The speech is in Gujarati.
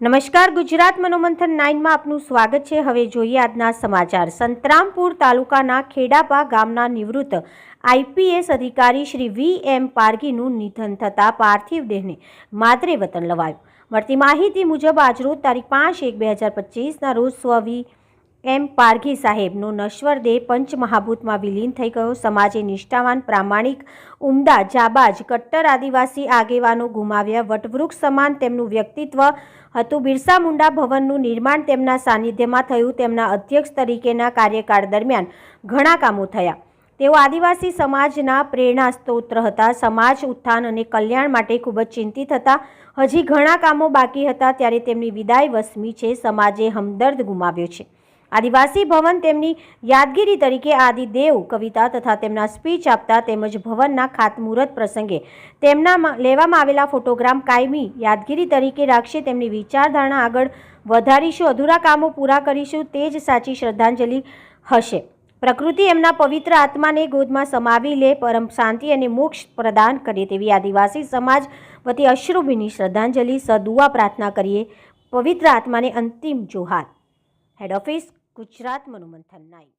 નમસ્કાર, ગુજરાત મનોમંથન નાઇનમાં આપનું સ્વાગત છે. હવે જોઈએ આજના સમાચાર. સંતરામપુર તાલુકાના ખેડાપા ગામના નિવૃત્ત આઈપીએસ અધિકારી શ્રી વી એમ પારગીનું નિધન થતાં પાર્થિવ દેહને માદરે વતન લવાયું. મળતી માહિતી મુજબ, આજરોજ તારીખ પાંચ એક બે હજાર પચીસના રોજ સ્વવી એમ પારઘી સાહેબનો નશ્વર દેહ પંચમહાભૂતમાં વિલીન થઈ ગયો. સમાજે નિષ્ઠાવાન, પ્રામાણિક, ઉમદા, જાબાજ, કટ્ટર આદિવાસી આગેવાનો ગુમાવ્યા. વટવૃક્ષ સમાન તેમનું વ્યક્તિત્વ હતું. બિરસા મુંડા ભવનનું નિર્માણ તેમના સાનિધ્યમાં થયું. તેમના અધ્યક્ષ તરીકેના કાર્યકાળ દરમિયાન ઘણા કામો થયા. તેઓ આદિવાસી સમાજના પ્રેરણા સ્ત્રોત્ર હતા. સમાજ, ઉત્થાન અને કલ્યાણ માટે ખૂબ જ ચિંતિત હતા. હજી ઘણા કામો બાકી હતા, ત્યારે તેમની વિદાય વસમી છે. સમાજે હમદર્દ ગુમાવ્યો છે. આદિવાસી ભવન તેમની યાદગીરી તરીકે આદિદેવ કવિતા તથા તેમના સ્પીચ આપતા તેમજ ભવનના ખાતમુહૂર્ત પ્રસંગે તેમના લેવામાં આવેલા ફોટોગ્રામ કાયમી યાદગીરી તરીકે રાખશે તેમની વિચારધારણા આગળ વધારીશું, અધૂરા કામો પૂરા કરીશું, તે જ સાચી શ્રદ્ધાંજલિ હશે. પ્રકૃતિ એમના પવિત્ર આત્માને ગોદમાં સમાવી લે, પરમ શાંતિ અને મોક્ષ પ્રદાન કરે તેવી આદિવાસી સમાજ વતી અશ્રુભીની શ્રદ્ધાંજલિ, સદુઆ પ્રાર્થના કરીએ, પવિત્ર આત્માને અંતિમ જોહાર. હેડ ઓફિસ ગુજરાત મનોમંથન નાઇટ